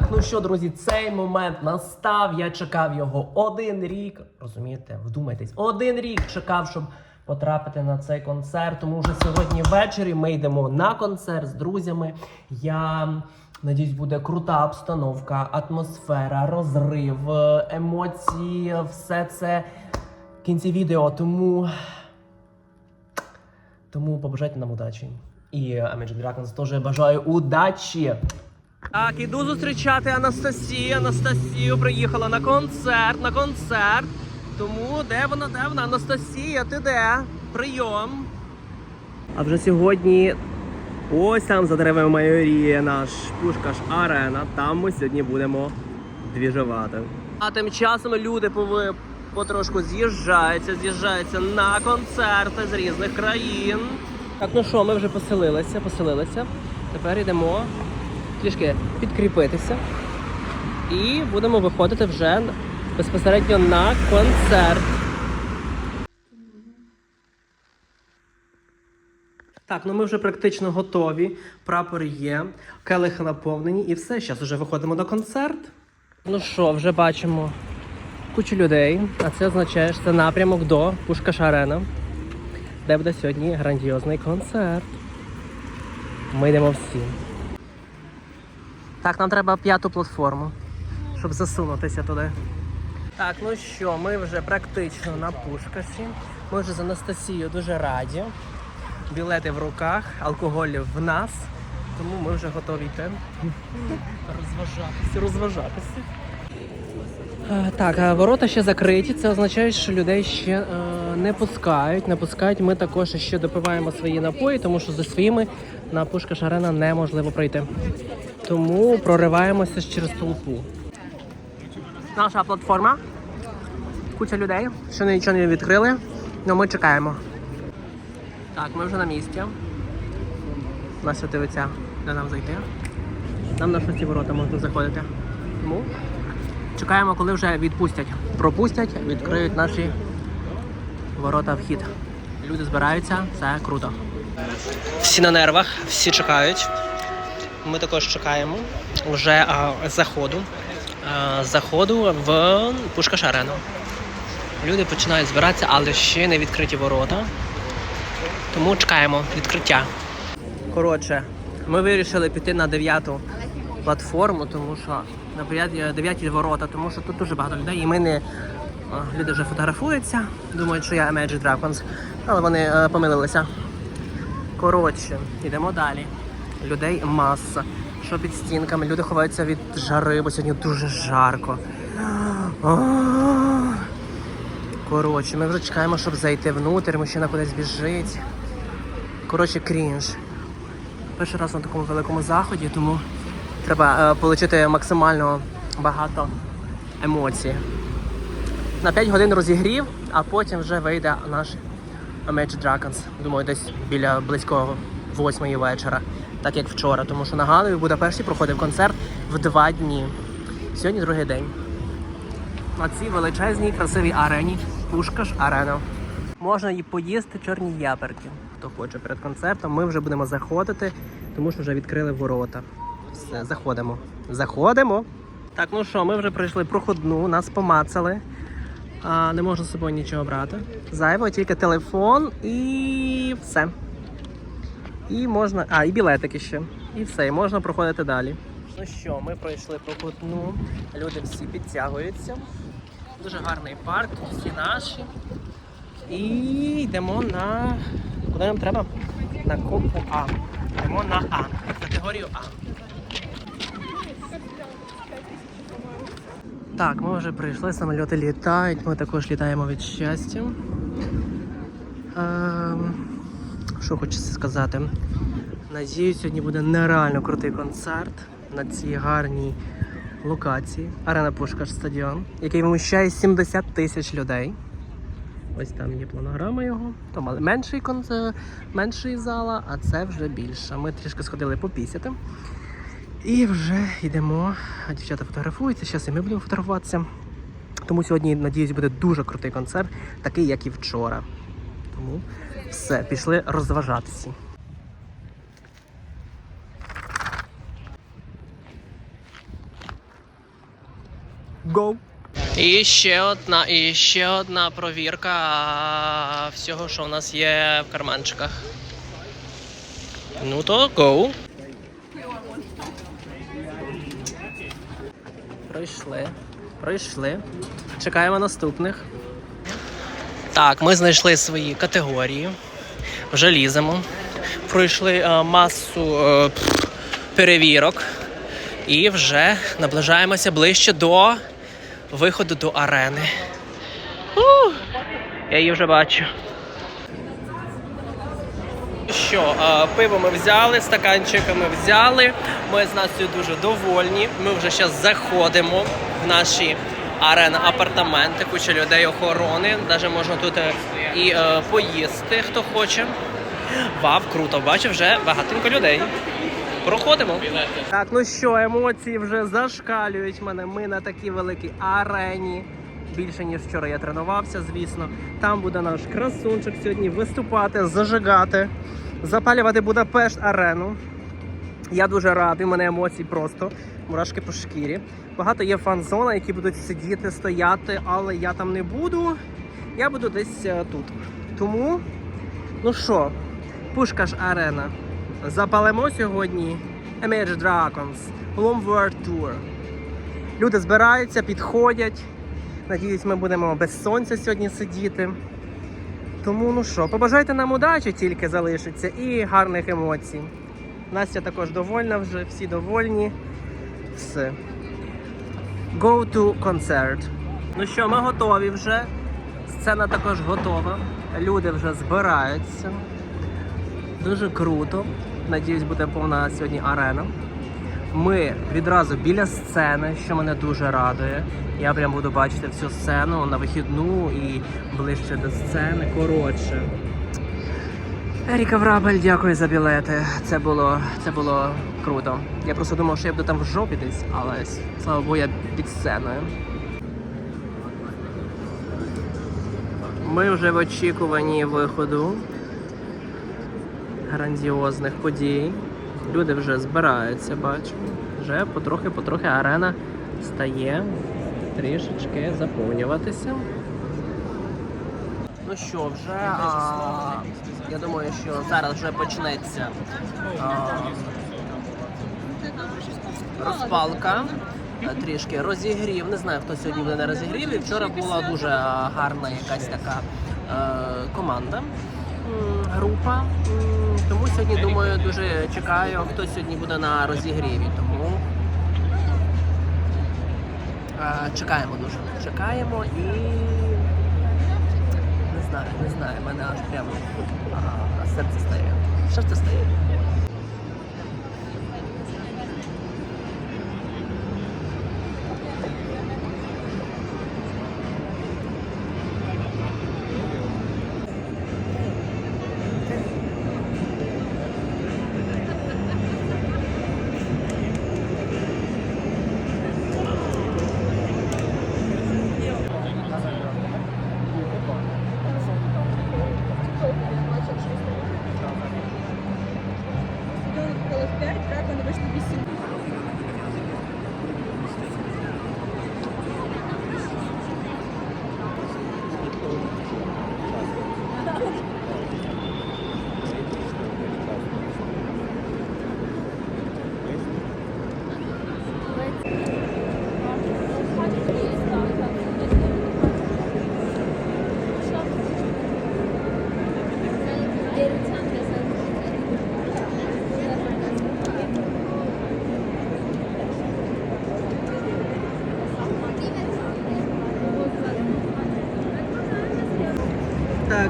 Так, ну що, друзі, цей момент настав. Я чекав його один рік. Розумієте, вдумайтесь, один рік чекав, щоб потрапити на цей концерт. Тому вже сьогодні ввечері ми йдемо на концерт з друзями. Я надіюсь, буде крута обстановка, атмосфера, розрив, е, емоції, все це в кінці відео. Тому. Тому побажайте нам удачі. І Amazing Dragons теж бажаю удачі. Так, іду зустрічати Анастасію. Анастасію приїхала на концерт, на концерт. Тому де вона, де вона? Анастасія, ти де? Прийом. А вже сьогодні ось там за деревами майоріє наш Пушкаш Арена. Там ми сьогодні будемо двіжувати. А тим часом люди пови- потрошку з'їжджаються, з'їжджаються на концерти з різних країн. Так, ну що, ми вже поселилися, поселилися. Тепер йдемо трішки підкріпитися. І будемо виходити вже безпосередньо на концерт. Так, ну ми вже практично готові. Прапори є, келихи наповнені і все. Зараз вже виходимо на концерт. Ну що, вже бачимо кучу людей, а це означає, що це напрямок до Пушкаш Арена, де буде сьогодні грандіозний концерт. Ми йдемо всі. Так, нам треба п'яту платформу, щоб засунутися туди. Так, ну що, ми вже практично на Пушкаші. Ми вже з Анастасією дуже раді. Білети в руках, алкоголь в нас. Тому ми вже готові йти. Розважатися, розважатися. Е, Так, ворота ще закриті. Це означає, що людей ще е, не пускають. Не пускають. Ми також ще допиваємо свої напої, тому що зі своїми на Пушкаш Арена неможливо пройти. Тому прориваємося через толпу. Наша платформа. Куча людей. Ще нічого не відкрили, але ми чекаємо. Так, ми вже на місці. Нас дивиться, де нам зайти. Нам на шості ворота можна заходити. Тому чекаємо, коли вже відпустять. Пропустять, відкриють наші ворота вхід. Люди збираються, це круто. Всі на нервах, всі чекають. Ми також чекаємо вже а, заходу. А, заходу в Пушкаш Арену. Люди починають збиратися, але ще не відкриті ворота. Тому чекаємо відкриття. Коротше, ми вирішили піти на дев'яту платформу, тому що на дев'яті- дев'яті ворота, тому що тут дуже багато людей, і ми не. Люди вже фотографуються, думають, що я Magic Dragons, але вони е, помилилися. Коротше, йдемо далі. Людей маса. Що під стінками? Люди ховаються від жари, бо сьогодні дуже жарко. Коротше, ми вже чекаємо, щоб зайти внутрь, мужчина кудись біжить. Коротше, крінж. Перший раз на такому великому заході, тому треба е, отримати максимально багато емоцій. На 5 годин розігрів, а потім вже вийде наш Magic Dragons. Думаю, десь біля близько 8 вечора, так як вчора. Тому що нагадую, в Будапешті проходив концерт в два дні. Сьогодні другий день. На цій величезній красивій арені Пушкаш Арена. Можна і поїсти чорні яперки. Хто хоче перед концертом, ми вже будемо заходити, тому що вже відкрили ворота. Все, заходимо. Заходимо. Так, ну що, ми вже пройшли проходну, нас помацали. А, не можна з собою нічого брати. Зайво, тільки телефон і все. І можна. А, і білетики ще. І все, і можна проходити далі. Ну що, ми пройшли проходну, люди всі підтягуються. Дуже гарний парк, всі наші. І йдемо на. Куди нам треба? На копу А. Йдемо на А. Категорію А. Так, ми вже прийшли, самоліти літають, ми також літаємо від щастя. Ем, що хочеться сказати? Надіюсь, сьогодні буде нереально крутий концерт на цій гарній локації. Арена Пушкаш стадіон, який вміщає 70 тисяч людей. Ось там є планограма його. Там менший концерт, менший зала, а це вже більше. Ми трішки сходили попісяти. І вже йдемо. Дівчата фотографуються, зараз і ми будемо фотографуватися. Тому сьогодні, надіюсь, буде дуже крутий концерт, такий, як і вчора. Тому все, пішли розважатися. Go! І ще одна, і ще одна провірка всього, що у нас є в карманчиках. Ну то go. Пройшли. Пройшли. Чекаємо наступних. Так, ми знайшли свої категорії. Вже ліземо. Пройшли е, масу е, перевірок. І вже наближаємося ближче до виходу до арени. Ух, я її вже бачу. Що, е, пиво ми взяли, стаканчики ми взяли. Ми з Настю дуже довольні. Ми вже зараз заходимо в наші арена апартаменти, куча людей охорони. Навіть можна тут е, і е, поїсти, хто хоче. Вау, круто, бачу, вже багатенько людей. Проходимо. Так, ну що, емоції вже зашкалюють мене. Ми на такій великій арені. Більше ніж вчора я тренувався, звісно. Там буде наш красунчик сьогодні виступати, зажигати, запалювати Будапешт арену. Я дуже радий, у мене емоції просто мурашки по шкірі. Багато є фан-зона, які будуть сидіти, стояти, але я там не буду. Я буду десь е, тут. Тому, ну що, Пушкаш Арена. Запалимо сьогодні Image Dragons Bloom World Tour. Люди збираються, підходять. Надіюсь, ми будемо без сонця сьогодні сидіти. Тому ну що, побажайте нам удачі тільки залишиться і гарних емоцій. Настя також довольна вже, всі довольні. Все. Go to concert. Ну що, ми готові вже. Сцена також готова. Люди вже збираються. Дуже круто. Надіюсь, буде повна сьогодні арена. Ми відразу біля сцени, що мене дуже радує. Я прям буду бачити всю сцену на вихідну і ближче до сцени. Коротше. Еріка Врабель, дякую за білети. Це було, це було круто. Я просто думав, що я буду там в жопі десь, але слава Богу, я під сценою. Ми вже в очікуванні виходу грандіозних подій. Люди вже збираються, бачу. Вже потрохи-потрохи арена стає трішечки заповнюватися. Ну що, вже а, я думаю, що зараз вже почнеться а, розпалка. Трішки розігрів. Не знаю, хто сьогодні буде на розігріві. Вчора була дуже гарна якась така е, команда, група. Тому сьогодні думаю, дуже чекаю, хто сьогодні буде на розігріві. Тому е, чекаємо дуже. Чекаємо і не знаю, не знаю, мене аж прямо а, серце стає. Серце стає.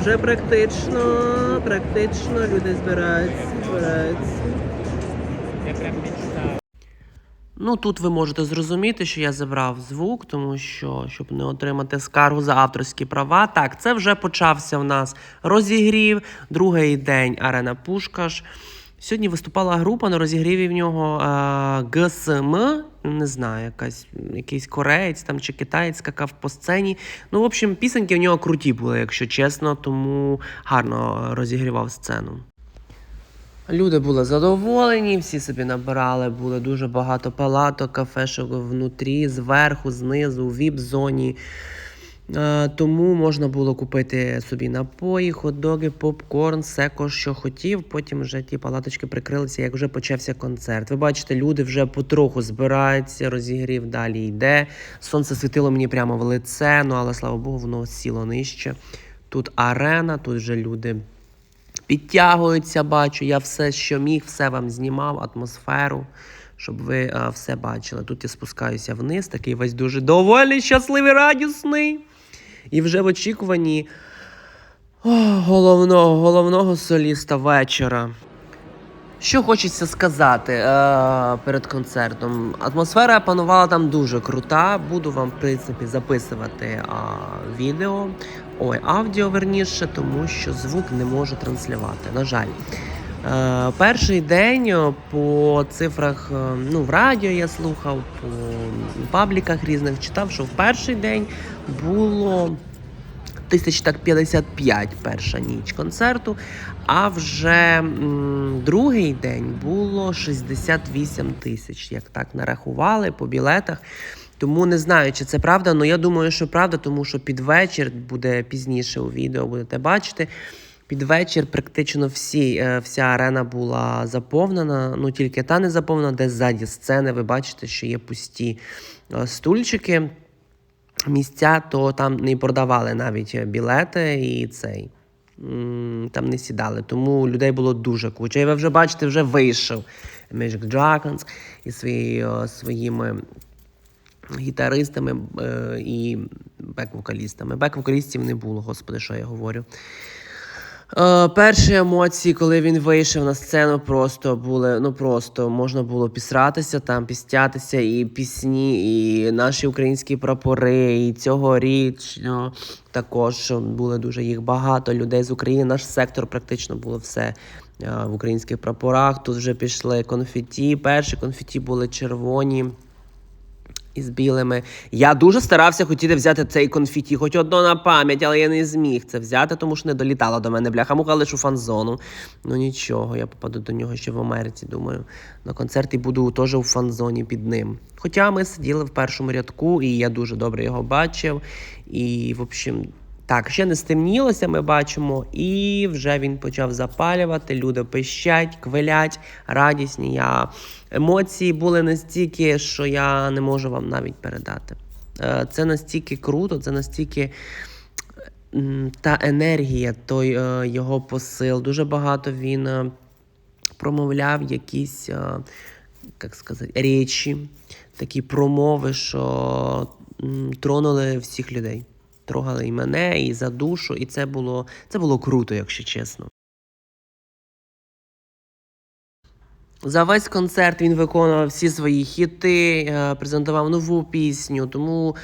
Вже практично, практично люди збираються, збираються. Ну тут ви можете зрозуміти, що я забрав звук, тому що щоб не отримати скаргу за авторські права. Так, це вже почався в нас розігрів. Другий день арена Пушкаш. Сьогодні виступала група на розігріві в нього е, ГСМ, не знаю, якась, якийсь кореєць там чи китаєць скакав по сцені. Ну, в общем, пісеньки в нього круті були, якщо чесно, тому гарно розігрівав сцену. Люди були задоволені, всі собі набирали, було дуже багато палаток, кафешок внутрі, зверху, знизу, у віп-зоні. Е, Тому можна було купити собі напої, хот-доги, попкорн, все, ко, що хотів. Потім вже ті палаточки прикрилися, як вже почався концерт. Ви бачите, люди вже потроху збираються, розігрів далі йде. Сонце світило мені прямо в лице, ну але слава Богу, воно сіло нижче. Тут арена, тут вже люди підтягуються, бачу. Я все, що міг, все вам знімав, атмосферу, щоб ви е, все бачили. Тут я спускаюся вниз, такий весь дуже довольний, щасливий, радісний. І вже в очікуванні о, головного, головного соліста вечора. Що хочеться сказати е, перед концертом? Атмосфера панувала там дуже крута. Буду вам, в принципі, записувати е, відео, ой, аудіо верніше, тому що звук не можу транслювати. На жаль. Е, перший день е, по цифрах, е, ну, в радіо я слухав, по пабліках різних читав, що в перший день було тисяч так 55 перша ніч концерту, а вже м, другий день було 68 тисяч, як так нарахували по білетах. Тому не знаю, чи це правда, але я думаю, що правда, тому що під вечір буде пізніше у відео, будете бачити. Під вечір практично всі, е, вся арена була заповнена. Ну тільки та не заповнена, де ззаді сцени. Ви бачите, що є пусті е, стульчики місця, то там не продавали навіть білети і цей. Там не сідали. Тому людей було дуже куча. І ви вже бачите, вже вийшов Magic Dragons із свої, своїми гітаристами е, і бек-вокалістами. Бек-вокалістів не було, господи, що я говорю. Е, перші емоції, коли він вийшов на сцену, просто були, ну просто можна було пісратися там, пістятися, і пісні, і наші українські прапори, і цьогоріч ну, також були дуже їх багато людей з України. Наш сектор практично було все е, в українських прапорах. Тут вже пішли конфеті. Перші конфеті були червоні із білими. Я дуже старався хотіти взяти цей конфіті, хоч одно на пам'ять, але я не зміг це взяти, тому що не долітало до мене бляха муха фан-зону. Ну нічого, я попаду до нього ще в Америці, думаю. На концерті буду теж у фан-зоні під ним. Хоча ми сиділи в першому рядку, і я дуже добре його бачив. І, в общем, так, ще не стемнілося, ми бачимо, і вже він почав запалювати. Люди пищать, квилять, радісні. Я... Емоції були настільки, що я не можу вам навіть передати. Е, Це настільки круто, це настільки та енергія, той е, його посил. Дуже багато він е, промовляв якісь, як сказати, речі, такі промови, що тронули всіх людей. Трогали і мене, і за душу, і це було, це було круто, якщо чесно. За весь концерт він виконував всі свої хіти, е, презентував нову пісню, тому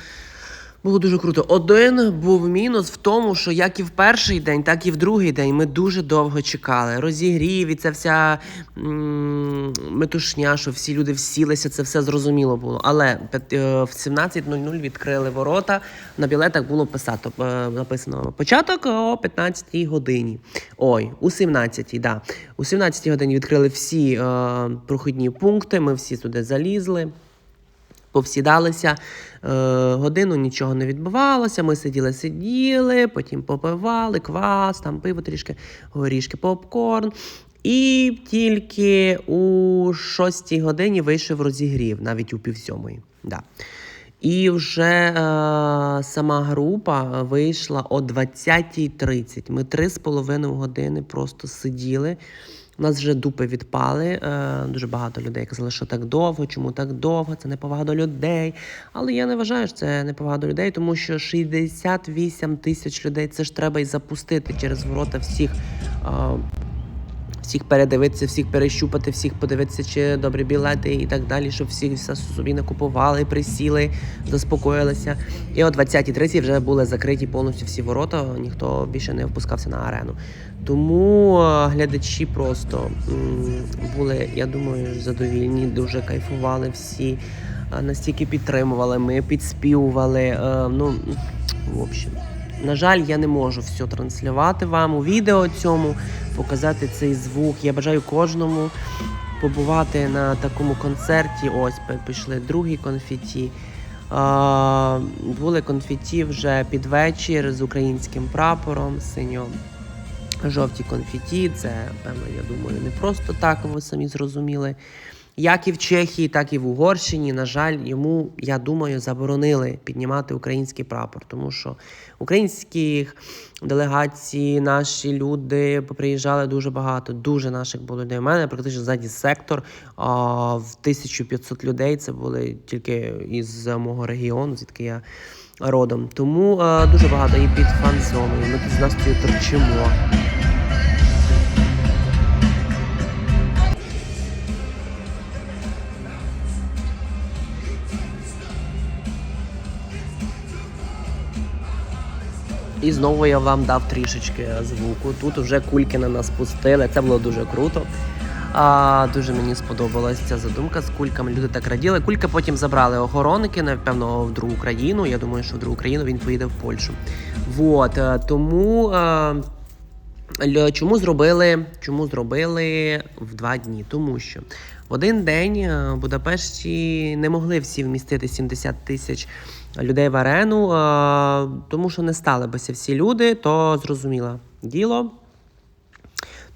було дуже круто. Один був мінус в тому, що як і в перший день, так і в другий день ми дуже довго чекали. Розігрів і ця вся метушня, що всі люди всілися, це все зрозуміло було. Але е, в 17.00 відкрили ворота. На білетах було писато, е, написано початок о 15-й годині. Ой, у 17-й, да. У 17 годині відкрили всі е, прохідні пункти. Ми всі туди залізли повсідалися е, годину, нічого не відбувалося. Ми сиділи, сиділи, потім попивали квас, там пиво трішки, горішки, попкорн. І тільки у шостій годині вийшов розігрів, навіть у півсьомої. Да. І вже е, сама група вийшла о 20.30. Ми три з половиною години просто сиділи. У нас вже дупи відпали. Е, дуже багато людей казали, що так довго, чому так довго, це неповага до людей. Але я не вважаю, що це неповага до людей, тому що 68 тисяч людей це ж треба і запустити через ворота всіх. Всіх передивитися, всіх перещупати, всіх подивитися, чи добрі білети і так далі, щоб всі все собі не купували, присіли, заспокоїлися. І о 20.30 вже були закриті повністю всі ворота, ніхто більше не впускався на арену. Тому е, глядачі просто були, я думаю, задовільні, дуже кайфували всі, е, настільки підтримували, ми підспівували. е, Ну, в общем, На жаль, я не можу все транслювати вам у відео цьому, показати цей звук. Я бажаю кожному побувати на такому концерті. Ось пішли другі конфеті. Були конфеті вже під вечір з українським прапором, синьо. Жовті конфеті, це, певно, я думаю, не просто так, ви самі зрозуміли. Як і в Чехії, так і в Угорщині, на жаль, йому, я думаю, заборонили піднімати український прапор, тому що українських делегацій, наші люди приїжджали дуже багато, дуже наших було людей. У мене практично ззаді сектор а, в 1500 людей. Це були тільки із мого регіону, звідки я родом. Тому а, дуже багато і під фан-зоною. Ми тут з Настю торчимо. І знову я вам дав трішечки звуку. Тут вже кульки на нас пустили. Це було дуже круто. А, дуже мені сподобалася ця задумка з кульками. Люди так раділи. Кульки потім забрали охоронники, напевно, в другу країну. Я думаю, що в другу країну він поїде в Польщу. Вот, е, тому. е, Ль- Чому зробили, чому зробили в два дні? Тому що в один день е, в Будапешті не могли всі вмістити 70 тисяч людей в арену, тому що не стали бися всі люди, то зрозуміло діло.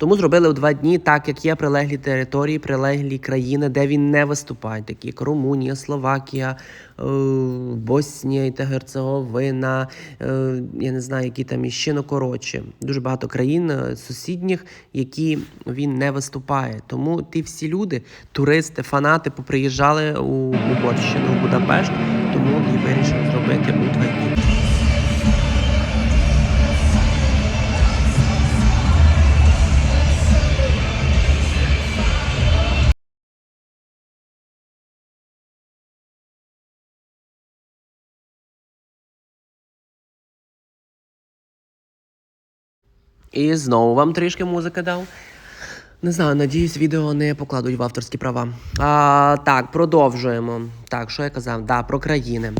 Тому зробили в два дні, так як є прилеглі території, прилеглі країни, де він не виступає, такі як Румунія, Словакія, е, Боснія та Герцеговина, е, я не знаю, які там іще, ну коротше. Дуже багато країн е, сусідніх, які він не виступає. Тому ті всі люди, туристи, фанати, поприїжджали у Угорщину, в Будапешт, і вирішили зробити у. І знову вам трішки музики дав. Не знаю, надіюсь, відео не покладуть в авторські права. А, так, продовжуємо. Так, що я казав? Да, про країни.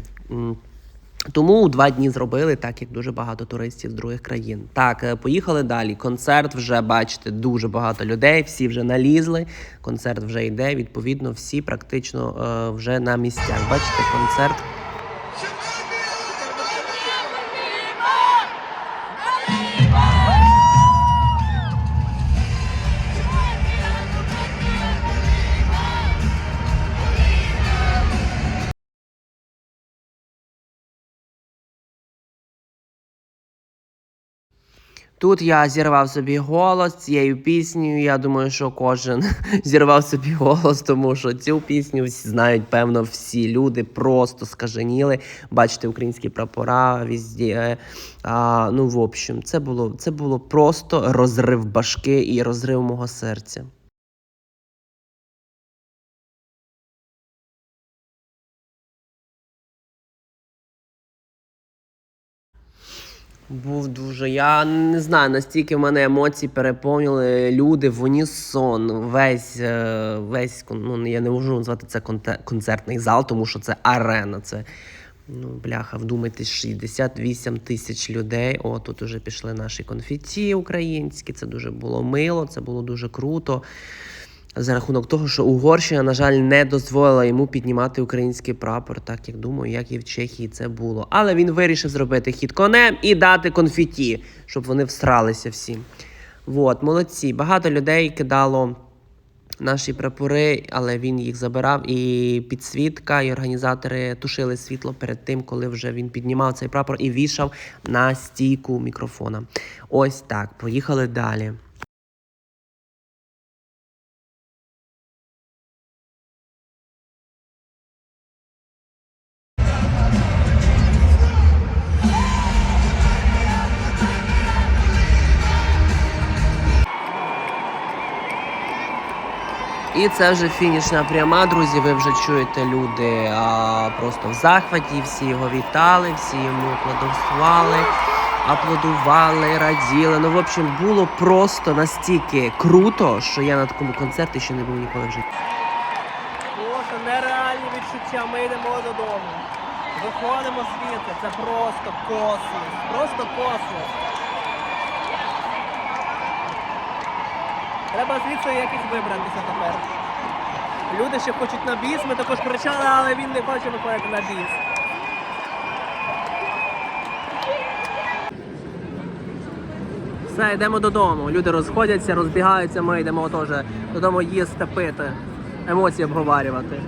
Тому два дні зробили, так як дуже багато туристів з других країн. Так, е, поїхали далі. Концерт вже бачите, дуже багато людей, всі вже налізли. Концерт вже йде. Відповідно, всі практично е, вже на місцях. Бачите, концерт Тут я зірвав собі голос цією піснею. Я думаю, що кожен зірвав собі голос, тому що цю пісню знають, певно, всі люди просто скаженіли. Бачите, українські прапора візді. А, ну, в общем, це було, це було просто розрив башки і розрив мого серця. Був дуже. Я не знаю, настільки в мене емоції переповнили люди в унісон. Весь, е, весь ну, я не можу назвати це концертний зал, тому що це арена. Це ну, бляха, вдумайтесь, 68 тисяч людей. О, тут уже пішли наші конфеті українські. Це дуже було мило, це було дуже круто. За рахунок того, що Угорщина, на жаль, не дозволила йому піднімати український прапор, так як думаю, як і в Чехії це було. Але він вирішив зробити хід конем і дати конфеті, щоб вони всралися всі. Вот, молодці. Багато людей кидало наші прапори, але він їх забирав. І підсвітка, і організатори тушили світло перед тим, коли вже він піднімав цей прапор і вішав на стійку мікрофона. Ось так. Поїхали далі. І це вже фінішна пряма, друзі. Ви вже чуєте люди а, просто в захваті, всі його вітали, всі йому аплодували, аплодували, раділи. Ну, в общем, було просто настільки круто, що я на такому концерті ще не був ніколи в житті. Просто нереальні відчуття. Ми йдемо додому. Виходимо звідти, це просто космос. Просто космос. Треба звідси якось вибратися тепер. Люди ще хочуть на біс, ми також кричали, але він не хоче виходити на біс. Все, йдемо додому. Люди розходяться, розбігаються, ми йдемо теж додому їсти, пити, емоції обговорювати.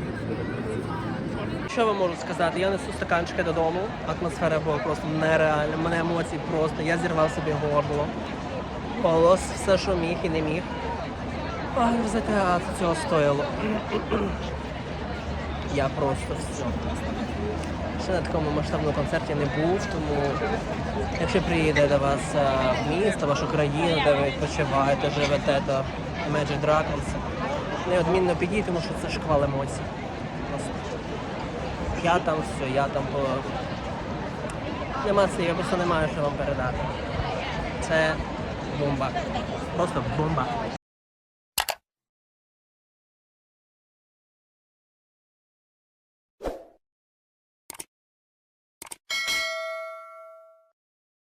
Що вам можу сказати? Я несу стаканчики додому. Атмосфера була просто нереальна. Мене емоції просто. Я зірвав собі горло. Голос, все, що міг і не міг. За театр цього стояло. Я просто все. Ще на такому масштабному концерті не був, тому якщо приїде до вас е, в місто, вашу країну, де ви відпочиваєте, живете до Imagine Dragons, неодмінно підійдіть, тому що це шквал емоцій. Просто. Я там все, я там було. Нема слів, я просто не маю що вам передати. Це бомба. Просто бомба.